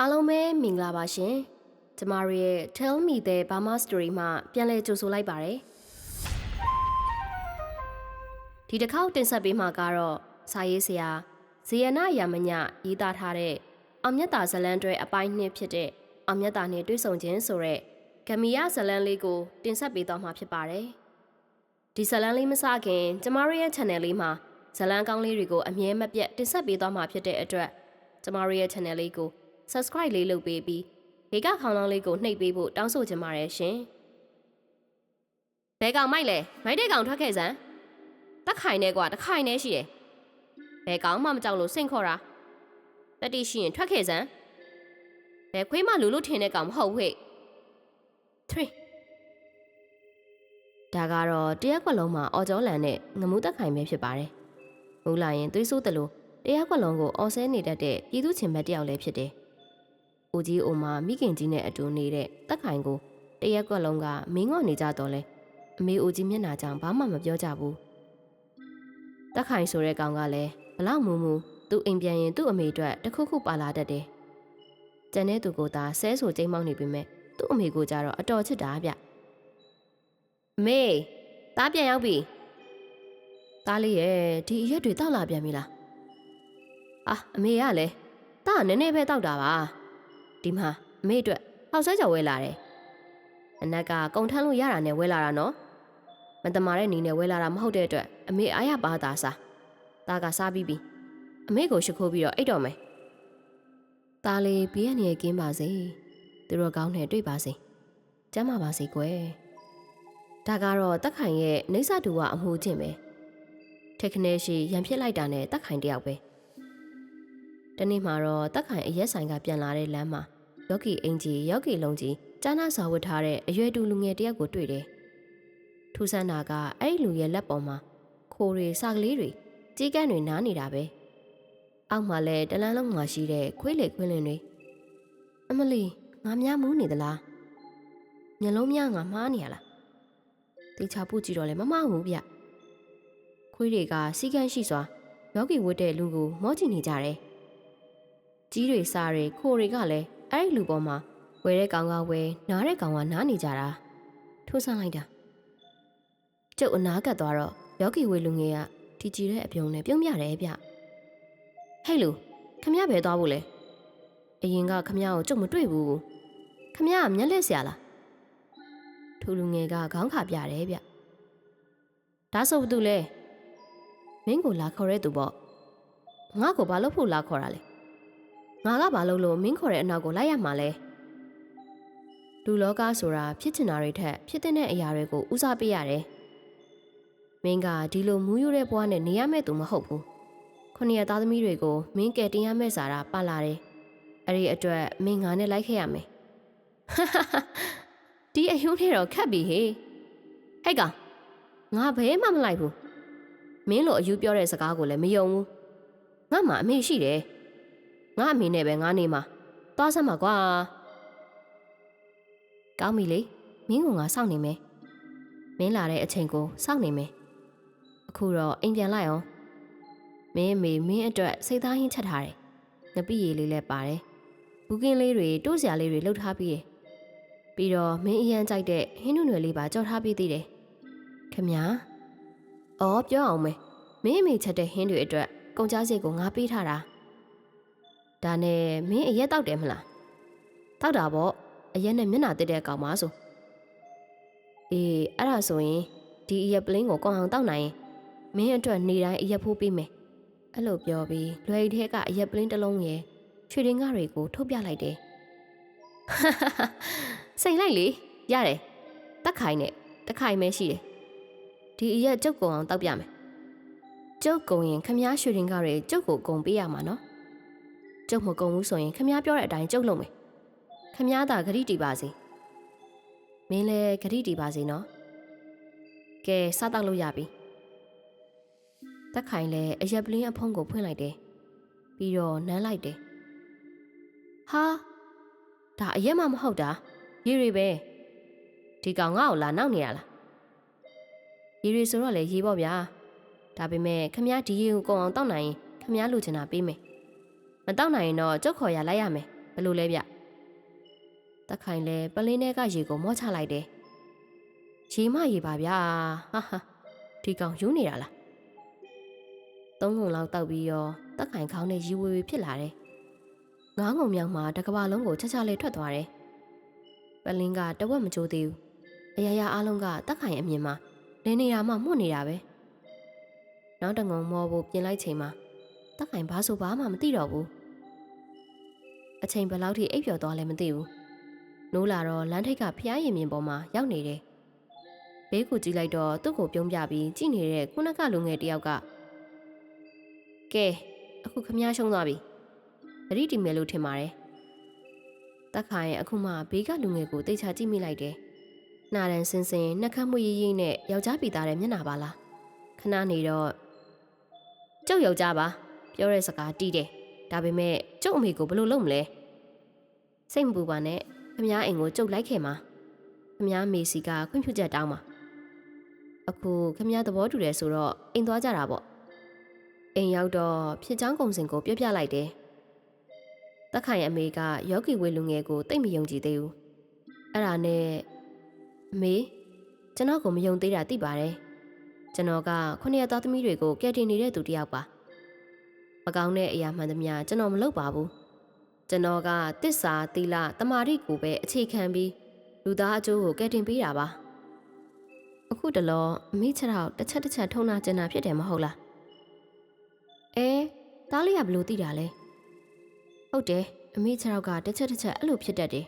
အားလုံးပဲမင်္ဂလာပါရှင်ကျမတို့ရဲ့ Tell Me the Burma Story မှာပြန်လည်ကြိုဆိုလိုက်ပါတယ်ဒီတစ်ခေါက်တင်ဆက်ပေးမှာကတော့စာရေးဆရာဇေယနာယာမညရေးသားထားတဲ့အောင်မြတ်တာဇလန်းတွဲအပိုင်းနှစ်ဖြစ်တဲ့အောင်မြတ်တာနဲ့တွေ့ဆုံခြင်းဆိုတဲ့ဂမီယာဇလန်းလေးကိုတင်ဆက်ပေးသွားမှာဖြစ်ပါတယ်ဒီဇလန်းလေးမစခင်ကျမတို့ရဲ့ channel လေးမှာဇလန်းကောင်းလေးတွေကိုအမြဲမပြတ်တင်ဆက်ပေးသွားမှာဖြစ်တဲ့အတွက်ကျမတို့ရဲ့ channel လေးကို subscribe လေးလုပ်ပေးပြီးဘေကခေါင်းလောင်းလေးကိုနှိပ်ပေးဖို့တောင်းဆိုချင်ပါတယ်ရှင်။ဘဲကောင်မိုက်လဲမိုက်တဲ့ကောင်ထွက်ခဲ့စမ်းတက်ခိုင်နေကွာတခိုင်နေရှိတယ်။ဘဲကောင်မှမကြောက်လို့စိတ်ခေါ်တာတတိရှိရင်ထွက်ခဲ့စမ်းဘဲခွေးမလူလူထင်တဲ့ကောင်မဟုတ်ဟဲ့3ဒါကတော့တရက်ကွက်လုံးမှာအော်ကျော်လန်နဲ့ငမှုတက်ခိုင်ပဲဖြစ်ပါတယ်။မူလာရင်သွေးဆိုးတယ်လို့တရက်ကွက်လုံးကိုအော်ဆဲနေတတ်တဲ့ပြည်သူချင်းဘက်တယောက်လည်းဖြစ်တယ်။ ဦးကြီးအိုမှာမိခင်ကြီးနဲ့အတူနေတဲ့တက်ခိုင်ကိုတရက်ကွက်လုံးကမင်းငေါ့နေကြတော့လဲအမေဦးကြီးမျက်နှာကြောင့်ဘာမှမပြောကြဘူးတက်ခိုင်ဆိုတဲ့ကောင်ကလည်းဘလောက်မူမူသူ့အိမ်ပြန်ရင်သူ့အမေအတွက်တခုခုပါလာတတ်တယ်ကျန်တဲ့သူကသာဆဲဆိုကျိမ်းမောင်းနေပြီမဲ့သူ့အမေကိုကြတော့အတော်ချစ်တာဗျအမေသားပြန်ရောက်ပြီသားလေးရဲ့ဒီအရက်တွေတောက်လာပြန်ပြီလားအာအမေကလည်းသားကနည်းနည်းပဲတောက်တာပါ ဒီမှာအမေအတွက်ဟောက်ဆွဲကြော်ဝဲလာတယ်အနက်ကကုံထမ်းလို့ရတာနဲ့ဝဲလာတာနော်မတမာတဲ့နေနဲ့ဝဲလာတာမဟုတ်တဲ့အတွက်အမေအားရပါတာစားသားကစားပြီးပြီအမေကိုရှ िख ိုးပြီးတော့အိတ်တော်မယ်သားလေးဘေးကနေကင်းပါစေသူတို့ကောင်းနဲ့တွေ့ပါစေကျမ်းပါပါစေကွယ်ဒါကတော့တက်ခိုင်ရဲ့နေဆတူကအမှုချင်းပဲထက်ခနဲရှိရံဖြစ်လိုက်တာနဲ့တက်ခိုင်တယောက်ပဲတနေ့မှာတော့တက်ခိုင်အရက်ဆိုင်ကပြန်လာတဲ့လမ်းမှာ ယောဂီအင်ကြီးယောဂီလုံးကြီးကျန်းနာစာဝတ်ထားတဲ့အရွယ်တူလူငယ်တယောက်ကိုတွေ့တယ်။ထူဆန်းတာကအဲ့ဒီလူရဲ့လက်ပေါ်မှာခိုးတွေစကလေးတွေကြီးကန်းတွေနားနေတာပဲ။အောက်မှာလည်းတလန်းလုံးမှာရှိတဲ့ခွေးလေခွင်းလင်းတွေအမလီငါများမူးနေသလား။မျက်လုံးများငါမှားနေရလား။တေချာပုတ်ကြည့်တော့လည်းမမဟုတ်ဗျ။ခွေးတွေကစီကန်းရှိစွာယောဂီဝတ်တဲ့လူကိုမောကြည့်နေကြတယ်။ကြီးတွေစားတွေခိုးတွေကလည်း အဲ့ဒီလူပေါ်မှာဝဲတဲ့ကောင်ကဝဲနားတဲ့ကောင်ကနားနေကြတာထိုးဆန်းလိုက်တာကျုပ်အနာကတ်သွားတော့ယောဂီဝေလူငယ်ကဒီကြည်တဲ့အပြုံးနဲ့ပြုံးပြတယ်ဗျဟဲ့လူခမရဘယ်သွားဖို့လဲအရင်ကခမရကိုကျုပ်မတွေ့ဘူးခမရကမျက်လက်ဆရာလားထူလူငယ်ကခေါင်းခါပြတယ်ဗျဒါဆိုဘာတူလဲမင်းကိုလာခေါ်တဲ့သူပေါ့ငါ့ကိုဘာလို့ဖို့လာခေါ်တာလဲ ငါကဘာလို့လို့မင်းခေါ်တဲ့အနောက်ကိုလိုက်ရမှာလဲလူလောကဆိုတာဖြစ်ချင်တာတွေထက်ဖြစ်တဲ့အရာတွေကိုဦးစားပေးရတယ်မင်းကဒီလိုမူးယိုတဲ့ဘဝနဲ့နေရမယ့်သူမဟုတ်ဘူးခုနှစ်ရက်သားသမီးတွေကိုမင်းကယ်တင်ရမယ့်စာတာပါလာတယ်အဲ့ဒီအတွက်မင်းငါနဲ့လိုက်ခဲ့ရမယ်ဒီအယုံထဲတော့ခတ်ပြီဟေးဟဲ့ကောင်ငါဘဲမှမလိုက်ဘူးမင်းလိုအယူပြောတဲ့စကားကိုလည်းမယုံဘူးငါမှအမေရှိတယ် ငါအမေနဲ့ပဲငါနေမှာသွားစမ်းပါကွာကောင်းပြီလေမင်းကငါစောင့်နေမယ်မင်းလာတဲ့အချိန်ကိုစောင့်နေမယ်အခုတော့အိမ်ပြန်လိုက်အောင်မင်းအမေမင်းအတွက်စိတ်သားဟင်းချက်ထားတယ်ငပိရည်လေးလည်းပါတယ်ဘူးကင်းလေးတွေတိုးစရာလေးတွေလှုပ်ထားပြီးတယ်ပြီးတော့မင်းအရန်ကြိုက်တဲ့ဟင်းနုနယ်လေးပါကြော်ထားပြီးသေးတယ်ခမညာအော်ပြောအောင်မယ်မင်းအမေချက်တဲ့ဟင်းတွေအတွက်ကုန်ကြစိတ်ကိုငါပေးထားတာ ဒါနဲ့မင်းအရက်တောက်တယ်မလားတောက်တာပေါ့အရက်နဲ့မျက်နှာတက်တဲ့ကောင်ပါဆိုအေးအဲ့ဒါဆိုရင်ဒီအရက်ပလင်းကိုကောင်းအောင်တောက်နိုင်ရင်မင်းအတွက်နေတိုင်းအရက်ဖိုးပေးမယ်အဲ့လိုပြောပြီးလွယ်ထဲကအရက်ပလင်းတစ်လုံးရဲ့ချွေတင်ကားတွေကိုထုတ်ပြလိုက်တယ်စိတ်လိုက်လေရတယ်တက်ခိုင်နဲ့တက်ခိုင်မဲရှိတယ်ဒီအရက်ကျုပ်ကုံအောင်တောက်ပြမယ်ကျုပ်ကုံရင်ခမားရွှေတင်ကားတွေကျုပ်ကိုကုံပေးရမှာနော် ကျုပ်မကုံဘူးဆိုရင်ခမားပြောတဲ့အတိုင်းကျုပ်လုပ်မယ်ခမားသာဂရိတီပါစေမင်းလည်းဂရိတီပါစေနော်ကဲစားတော့လို့ရပြီတက်ခိုင်လည်းအရက်ပလင်းအဖုံးကိုဖွင့်လိုက်တယ်ပြီးတော့နမ်းလိုက်တယ်ဟာဒါအရက်မှမဟုတ်တာရေတွေပဲဒီကောင်ငါ့ကိုလာနောက်နေရလားရေတွေဆိုတော့လေရေပေါ့ဗျာဒါပေမဲ့ခမားဒီရေကိုကုံအောင်တောက်နိုင်ရင်ခမားလိုချင်တာပေးမယ် မတောက်နိုင်ရင်တော့ကြုတ်ခေါ်ရလိုက်ရမယ်ဘယ်လိုလဲဗျတက်ခိုင်လဲပလင်းထဲကရေကိုမော့ချလိုက်တယ်ရေမရေပါဗျာဟာဟာဒီကောင်ယူနေတာလားသုံးငုံလောက်တောက်ပြီးရောတက်ခိုင်ခေါင်းနဲ့ရီဝေဝေဖြစ်လာတယ်ငားငုံမြောင်မှာတစ်ကဘာလုံးကိုချက်ချလေးထွက်သွားတယ်ပလင်းကတဝက်မကြိုးသေးဘူးအရာရာအားလုံးကတက်ခိုင်အမြင်မှာလင်းနေတာမှမှုတ်နေတာပဲနောက်တငုံမောဖို့ပြင်လိုက်ချိန်မှာ တက်ခိုင်ဘာဆိုဘာမှမသိတော့ဘူးအချိန်ဘယ်လောက်ထိအိပ်ပျော်သွားလဲမသိဘူး။နိုးလာတော့လမ်းထိပ်ကဖျားရင်မြင်ပေါ်မှာရောက်နေတယ်။ဘေးကူကြည့်လိုက်တော့သူ့ကိုပြုံးပြပြီးကြည့်နေတဲ့ခုနကလူငယ်တယောက်ကကဲအခုခမည်းရှုံးသွားပြီ။သတိတည်မယ်လို့ထင်ပါတယ်။တက်ခါရဲ့အခုမှဘေးကလူငယ်ကိုတိတ်ချကြည့်မိလိုက်တယ်။နာရန်စင်စင်နှက်ခတ်မှုရေးရေးနဲ့ယောက်ျားပီသားတဲ့မျက်နှာပါလား။ခဏနေတော့ကျုပ်ယောက်ျားပါ ပြောတဲ့စကားတီးတယ်။ဒါပေမဲ့ကျုပ်အမေကိုဘယ်လိုလုပ်မလဲ။စိတ်မပူပါနဲ့။ခမည်းအိမ်ကိုကျုပ်လိုက်ခဲ့မှာ။ခမည်းမေစီကခွင့်ပြုချက်တောင်းမှာ။အခုခမည်းသဘောတူတယ်ဆိုတော့အိမ်သွားကြတာပေါ့။အိမ်ရောက်တော့ဖြစ်ချောင်းကုံစင်ကိုပြောပြလိုက်တယ်။တခိုင်အမေကယောဂီဝေလူငယ်ကိုတိတ်မယုံကြည်သေးဘူး။အဲ့ဒါနဲ့အမေကျွန်တော်ကိုမယုံသေးတာသိပါတယ်။ကျွန်တော်ကခုနှစ်ရက်သားသမီးတွေကိုကယ်တင်နေတဲ့သူတယောက်ပါ။ မကောင်းတဲ့အရာမှန်သမျှကျွန်တော်မလုပ်ပါဘူးကျွန်တော်ကတစ္ဆာသီလတမာတိကိုပဲအခြေခံပြီးလူသားအကျိုးကိုကယ်တင်ပေးတာပါအခုတလောအမိခြေထောက်တစ်ချက်တစ်ချက်ထုံနာကျင်တာဖြစ်တယ်မဟုတ်လားအဲတားလေးကဘလို့သိတာလဲဟုတ်တယ်အမိခြေထောက်ကတစ်ချက်တစ်ချက်အဲ့လိုဖြစ်တတ်တယ်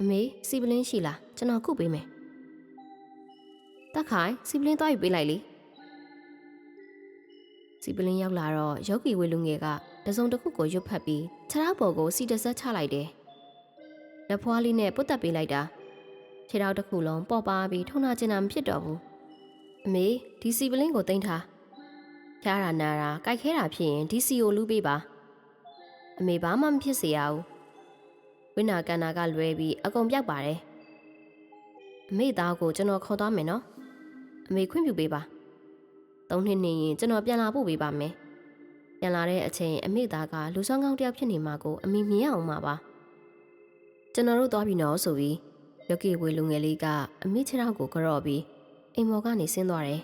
အမေစီပလင်းရှိလားကျွန်တော်ခုပေးမယ်တက်ခိုင်စီပလင်းသွားယူပေးလိုက်လေ စီပလင်းရောက်လာတော့ယောဂီဝေလူငယ်ကတစုံတစ်ခုကိုရွတ်ဖတ်ပြီးခြေထောက်ပေါ်ကိုစီတဆက်ချလိုက်တယ်။လက်ဖွားလေးနဲ့ပုတ်တက်ပေးလိုက်တာခြေထောက်တစ်ခုလုံးပေါ်ပါပြီးထုံနာကျင်တာမဖြစ်တော့ဘူး။အမေဒီစီပလင်းကိုတင်ထား။ဖျားတာနာတာကြိုက်ခဲတာဖြစ်ရင်ဒီစီကိုလူးပေးပါ။အမေဘာမှမဖြစ်စေရဘူး။ဝိနာကန်နာကလွဲပြီးအကုန်ပြောက်ပါတယ်။အမေသားကိုကျွန်တော်ခေါ်သွားမယ်နော်။အမေခွင့်ပြုပေးပါ။ သုံးနှစ်နေရင်ကျွန်တော်ပြန်လာဖို့ပေးပါမယ်။ပြန်လာတဲ့အချိန်အမေသားကလူဆောင်ကောင်းတစ်ယောက်ဖြစ်နေမှာကိုအမိမြင်အောင်မှာပါ။ကျွန်တော်တို့သွားပြီနော်ဆိုပြီးယောဂီဝေလူငယ်လေးကအမိခြေထောက်ကိုကြော့ပြီးအိမ်မော်ကနေဆင်းသွားတယ်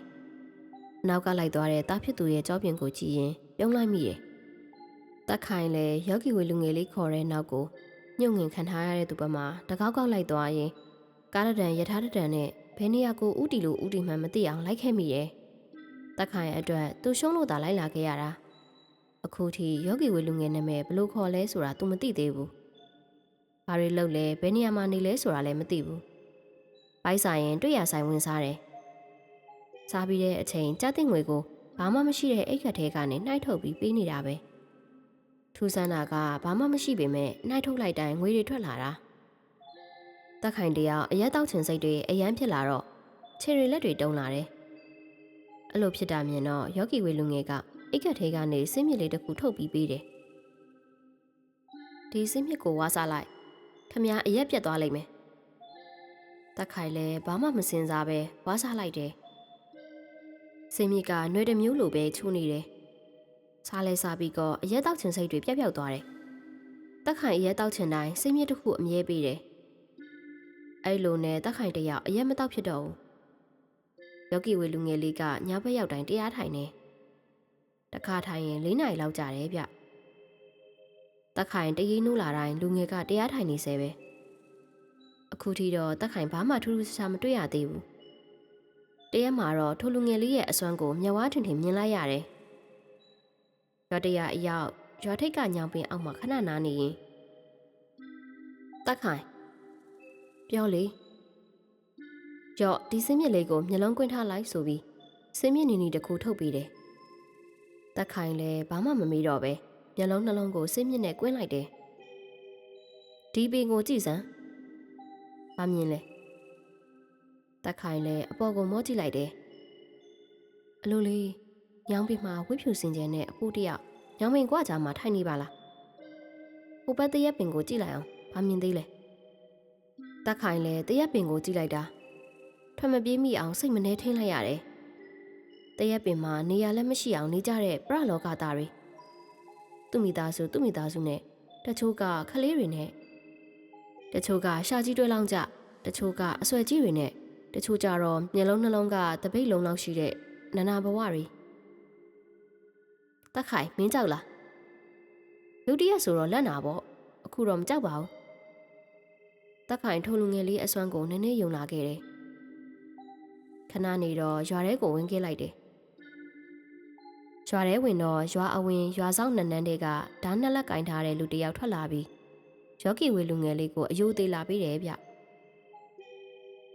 ။နောက်ကလိုက်သွားတဲ့တားဖြစ်သူရဲ့ကြောပြင်ကိုကြည့်ရင်ပြုံးလိုက်မိတယ်။တက်ခိုင်လဲယောဂီဝေလူငယ်လေးခေါ်တဲ့နောက်ကိုညှို့ငင်ခံထားရတဲ့သူဘက်မှာတကောက်ကောက်လိုက်သွားရင်ကားရတန်ယထာရတန်နဲ့ဘယ်နေရာကိုဥတီလို့ဥတီမှန်မသိအောင်လိုက်ခဲ့မိတယ်။ တက်ခိုင်အတွက်သူရှုံးလို့သာလိုက်လာခဲ့ရတာအခုထိယောဂီဝေလူငယ်နာမည်ဘယ်လို့ခေါ်လဲဆိုတာ तू မသိသေးဘူးဘာတွေလုပ်လဲဘယ်နေရာမှာနေလဲဆိုတာလည်းမသိဘူးဘိုက်ဆိုင်ရင်တွေ့ရဆိုင်ဝင်စားတယ်စားပြီးတဲ့အချိန်ကြားတဲ့ငွေကိုဘာမှမရှိတဲ့အိတ်ခတ်ထဲကနေနှိုက်ထုတ်ပြီးပေးနေတာပဲထူးဆန်းတာကဘာမှမရှိပေမဲ့နှိုက်ထုတ်လိုက်တိုင်းငွေတွေထွက်လာတာတက်ခိုင်တယောက်အရက်တောက်ချင်စိတ်တွေအယမ်းဖြစ်လာတော့ခြေတွေလက်တွေတုံးလာတယ် အဲ့လိုဖြစ်တာမြင်တော့ယောဂီဝေလူငယ်ကအိတ်ကက်ထဲကနေစင်းမြစ်လေးတစ်ခုထုတ်ပြီးပေးတယ်။ဒီစင်းမြစ်ကိုဝါစားလိုက်ခမ ्या အရက်ပြတ်သွားလိမ့်မယ်။တက်ခိုင်လဲဘာမှမစင်စားပဲဝါစားလိုက်တယ်။စင်းမြစ်ကနှွေတစ်မျိုးလိုပဲချူနေတယ်။စားလဲစားပြီးတော့အရက်တောက်ချင်စိတ်တွေပြက်ပြက်သွားတယ်။တက်ခိုင်အရက်တောက်ချင်တိုင်းစင်းမြစ်တစ်ခုအမြဲပေးတယ်။အဲ့လိုနဲ့တက်ခိုင်တယောက်အရက်မတောက်ဖြစ်တော့ဘူး။ ယောဂီဝေလူငယ်လေးကညဘက်ရောက်တိုင်းတရားထိုင်နေတခါထိုင်ရင်၄နာရီလောက်ကြာတယ်ဗျတက်ခိုင်တရီးနူးလာတိုင်းလူငယ်ကတရားထိုင်နေစေပဲအခုထိတော့တက်ခိုင်ဘာမှထူးထူးခြားခြားမတွေ့ရသေးဘူးတရက်မှာတော့ထိုလူငယ်လေးရဲ့အစွမ်းကိုမျက်ဝါးထင်ထင်မြင်လိုက်ရတယ်ရွာတရအရောက်ရွာထိပ်ကညောင်ပင်အောက်မှာခဏနားနေရင်တက်ခိုင်ပြောလေ ကြော့ဒီစင်းမြစ်လေးကိုမျက်လုံးကွင်းထားလိုက်ဆိုပြီးစင်းမြစ်နီနီတစ်ခုထုတ်ပေးတယ်။တက်ခိုင်လည်းဘာမှမမေးတော့ပဲမျက်လုံးနှလုံးကိုစင်းမြစ်နဲ့ကွင်းလိုက်တယ်။ဒီပင်ကိုကြည့်စမ်း။ဘာမြင်လဲ။တက်ခိုင်လည်းအပေါ်ကိုမောကြည့်လိုက်တယ်။အလိုလေးညောင်ပင်မှာဝိဖြူစင်ကျဲနဲ့အပူတယောက်ညောင်ပင်ကွာကြားမှာထိုင်နေပါလား။ဟိုဘက်တရက်ပင်ကိုကြည့်လိုက်အောင်။ဘာမြင်သေးလဲ။တက်ခိုင်လည်းတရက်ပင်ကိုကြည့်လိုက်တာ။ ထွက်မပြေးမိအောင်စိတ်မနှဲထင်းလိုက်ရတယ်။တရက်ပင်မှာနေရာလည်းမရှိအောင်နေကြတဲ့ပရလောကသားတွေသူ့မိသားစုသူ့မိသားစုနဲ့တချို့ကခလေးတွေနဲ့တချို့ကရှာကြီးတွဲလောင်းကြတချို့ကအဆွဲကြီးတွေနဲ့တချို့ကြတော့မျက်လုံးနှလုံးကတပိတ်လုံးလောက်ရှိတဲ့နနာဘဝတွေတက်ခိုင်မင်းကြောက်လားရုတ်တရက်ဆိုတော့လက်နာပေါ့အခုတော့မကြောက်ပါဘူးတက်ခိုင်ထုံလူငယ်လေးအစွမ်းကိုနည်းနည်းယုံလာခဲ့တယ် ခဏနေတော့ရွာထဲကိုဝင်ခဲ့လိုက်တယ်ရွာထဲဝင်တော့ရွာအဝင်ရွာဆောင်နန်းနန်းတွေကဓာတ်နှစ်လက်ကင်ထားတဲ့လူတစ်ယောက်ထွက်လာပြီးယောဂီဝေလူငယ်လေးကိုအယိုးသေးလာပေးတယ်ဗျ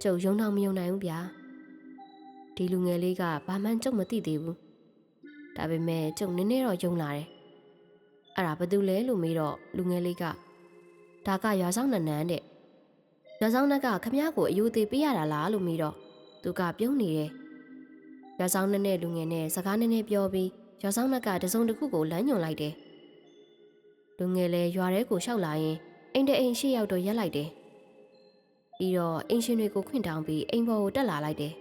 ကျုပ်ယုံတော့မယုံနိုင်ဘူးဗျာဒီလူငယ်လေးကဘာမှကျုပ်မသိသေးဘူးဒါပေမဲ့ကျုပ်နည်းနည်းတော့ယုံလာတယ်အဲ့ဒါဘာတူလဲလို့မေးတော့လူငယ်လေးကဒါကရွာဆောင်နန်းနန်းတဲ့ရွာဆောင်နန်းကခမ ्या ကိုအယိုးသေးပေးရတာလားလို့မေးတော့ သူကပြုံးနေတယ်ရွာဆောင်နန်းနဲ့လူငယ်နဲ့စကားနည်းနည်းပြောပြီးရွာဆောင်နန်းကတစုံတစ်ခုကိုလမ်းညွန်လိုက်တယ်လူငယ်လည်းရွာထဲကိုရှောက်လာရင်အိမ်တအိမ်ရှေ့ရောက်တော့ရက်လိုက်တယ်ပြီးတော့အင်ရှင်တွေကိုခွင့်တောင်းပြီးအိမ်ပေါ်ကိုတက်လာလိုက်တယ်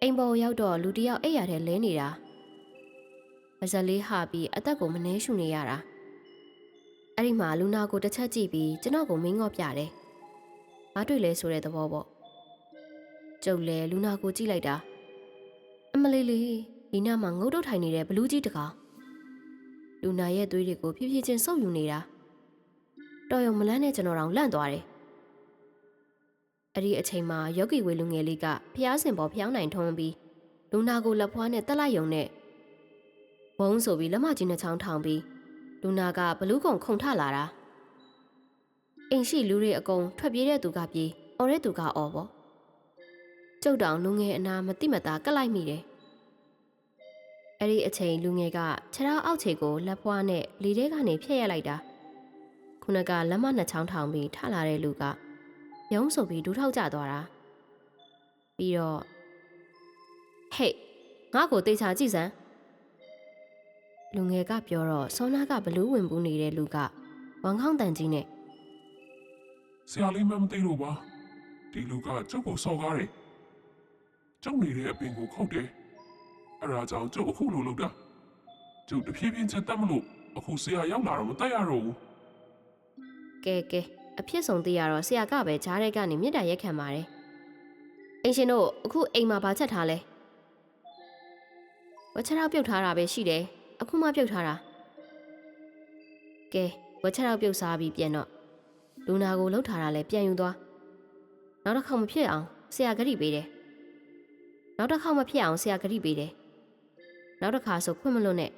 အိမ်ပေါ်ကိုရောက်တော့လူတစ်ယောက်အိပ်ရတဲ့လဲနေတာအစလေးဟာပြီးအသက်ကိုမနှဲရှူနေရတာအဲ့ဒီမှာလူနာကိုတစ်ချက်ကြည့်ပြီးကျွန်တော်ကိုမင်းငေါ့ပြတယ်။ဘာတွေ့လဲဆိုတဲ့သဘောပေါ့။ ကျုပ်လည်းလူနာကိုကြည့်လိုက်တာအမလေးလေးဒီနားမှာငုတ်တုတ်ထိုင်နေတဲ့ဘလူးကြီးတကောင်လူနာရဲ့သွေးတွေကိုဖြည်းဖြည်းချင်းစုပ်ယူနေတာတော်ရုံမလန်းနဲ့ကျွန်တော်တောင်လန့်သွားတယ်။အဲ့ဒီအချိန်မှာယောဂီဝေလူငယ်လေးကဖျားစင်ပေါ်ဖျောင်းနိုင်ထုံးပြီးလူနာကိုလက်ဖွားနဲ့တက်လိုက်ယုံနဲ့ဘုံဆိုပြီးလက်မကြီးနှချောင်းထောင်ပြီးလူနာကဘလူးကုံခုန်ထလာတာအိမ်ရှိလူတွေအကုန်ထွက်ပြေးတဲ့သူကပြေးအော်တဲ့သူကအော်ပေါ့ ကျုပ်တောင်လူငယ်အနာမတိမတာကတ်လိုက်မိတယ်အဲ့ဒီအချိန်လူငယ်ကခြေထောက်အောက်ခြေကိုလက်ဖွားနဲ့လေထဲကနေဖျက်ရလိုက်တာခုနကလက်မနှစ်ချောင်းထောင်ပြီးထလာတဲ့လူကရုံးဆိုပြီးဒူးထောက်ကျသွားတာပြီးတော့ဟေ့ငါ့ကိုတေချာကြည့်စမ်းလူငယ်ကပြောတော့ဆောနာကဘလူးဝင်ပူးနေတဲ့လူကဝမ်ခေါင်းတန်ကြီးနဲ့ဆရာလေးမမသိလို့ပါဒီလူကကျုပ်ကိုစော်ကားတယ် ကျုပ်နေတဲ့အပင်ကိုခုတ်တယ်အဲ့ဒါကြောင့်ကျုပ်အခုလိုလုပ်တာကျုပ်တဖြည်းဖြည်းချက်တတ်မလို့အခုဆရာရောက်လာတော့မတက်ရတော့ဘူးကဲကဲအဖြစ်ဆုံးသိရတော့ဆရာကပဲဂျားတဲ့ကနေမြစ်တာရက်ခံပါတယ်အင်ရှင်တို့အခုအိမ်မှာဗာချက်ထားလဲဝက်ချက်တော့ပြုတ်ထားတာပဲရှိတယ်အခုမှပြုတ်ထားတာကဲဝက်ချက်တော့ပြုတ်စားပြီးပြန်တော့လူနာကိုလှုပ်ထားတာလဲပြန်ယူသွားနောက်တစ်ခေါက်မဖြစ်အောင်ဆရာဂရိပေးတယ် နောက်တစ်ခေါက်မဖြစ်အောင်ဆရာဂရိပေးတယ်နောက်တစ်ခါဆိုခွင့်မလွတ်နဲ့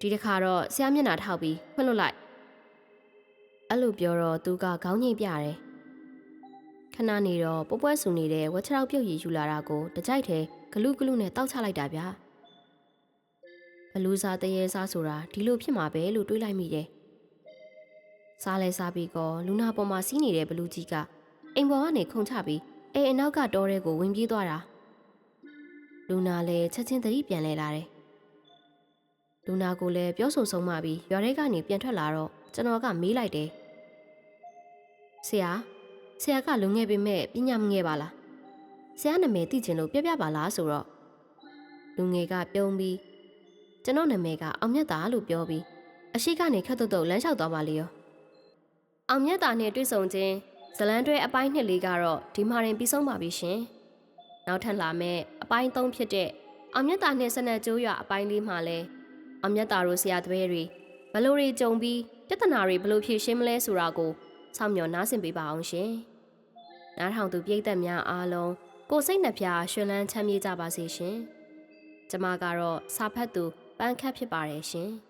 ဒီတစ်ခါတော့ဆရာမျက်နှာထောက်ပြီးခွင့်လွတ်လိုက်အဲ့လိုပြောတော့သူကခေါင်းငိမ့်ပြတယ်ခဏနေတော့ပွဲပွဲဆူနေတဲ့ဝက်ချောက်ပြုတ်ရည်ယူလာတာကိုတကြိုက်ထဲဂလူးဂလူးနဲ့တောက်ချလိုက်တာဗျာဘလူးစားတရေစားဆိုတာဒီလိုဖြစ်မှာပဲလို့တွေးလိုက်မိတယ်စားလဲစားပြီးကောလူနာပေါ်မှာစီးနေတဲ့ဘလူးကြီးကအိမ်ပေါ်ကနေခုန်ချပြီးအိမ်အနောက်ကတောထဲကိုဝင်ပြေးသွားတာ လူနာလည်းချက်ချင်းသတိပြန်လဲလာတယ်လူနာကိုလည်းပြောဆိုဆုံးမပြီးရွာထဲကနေပြန်ထွက်လာတော့ကျွန်တော်ကမေးလိုက်တယ်ဆရာဆရာကလူငယ်ပေမဲ့ပညာမငယ်ပါလားဆရာနာမည်သိချင်လို့ပြပြပါလားဆိုတော့လူငယ်ကပြုံးပြီးကျွန်တော်နာမည်ကအောင်မြတ်တာလို့ပြောပြီးအရှိကနေခက်တုတ်တုတ်လမ်းလျှောက်သွားပါလေရောအောင်မြတ်တာနဲ့တွေ့ဆုံခြင်းဇလန်းတွဲအပိုင်းနှစ်လေးကတော့ဒီမှာရင်ပြီးဆုံးပါပြီရှင် နောက်ထပ်လာမယ့်အပိုင်းသုံးဖြစ်တဲ့အောင်မြတ်တာနဲ့စနက်ကျိုးရွာအပိုင်းလေးမှာလဲအောင်မြတ်တာတို့ဆရာတပည့်တွေဘလို့တွေကြုံပြီးပြဿနာတွေဘလို့ဖြေရှင်းမလဲဆိုတာကိုစောင့်မျှော်နားဆင်ပေးပါအောင်ရှင်။နားထောင်သူပြည်သက်များအားလုံးကိုယ်စိတ်နှပြရှင်လန်းချမ်းမြေ့ကြပါစေရှင်။ကျမကတော့စာဖတ်သူပန်းခတ်ဖြစ်ပါတယ်ရှင်။